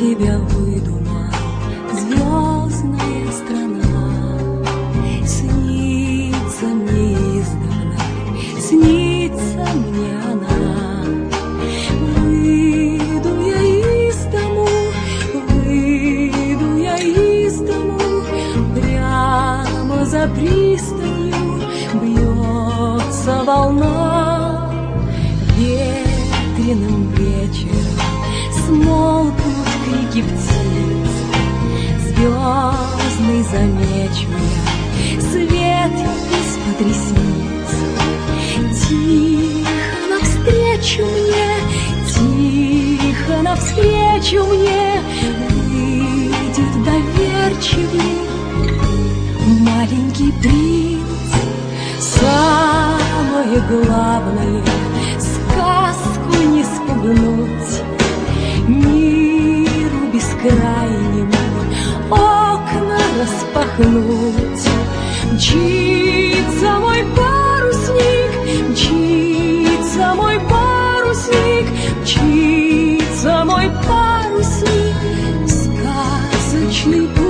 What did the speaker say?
тебя выдумал звездная страна. Снится мне издавна, снится мне она. Выйду я из дому, выйду я из дому, прямо за пристанью бьется волна. Ветреным крики птиц, Звездный замечу я свет из-под ресниц. Тихо навстречу мне, тихо навстречу мне Выйдет доверчивый маленький принц. Самое главное — сказку не спугнуть, крайним окна распахнуть. Мчится мой парусник, мчится мой парусник, мчится мой парусник, сказочный путь.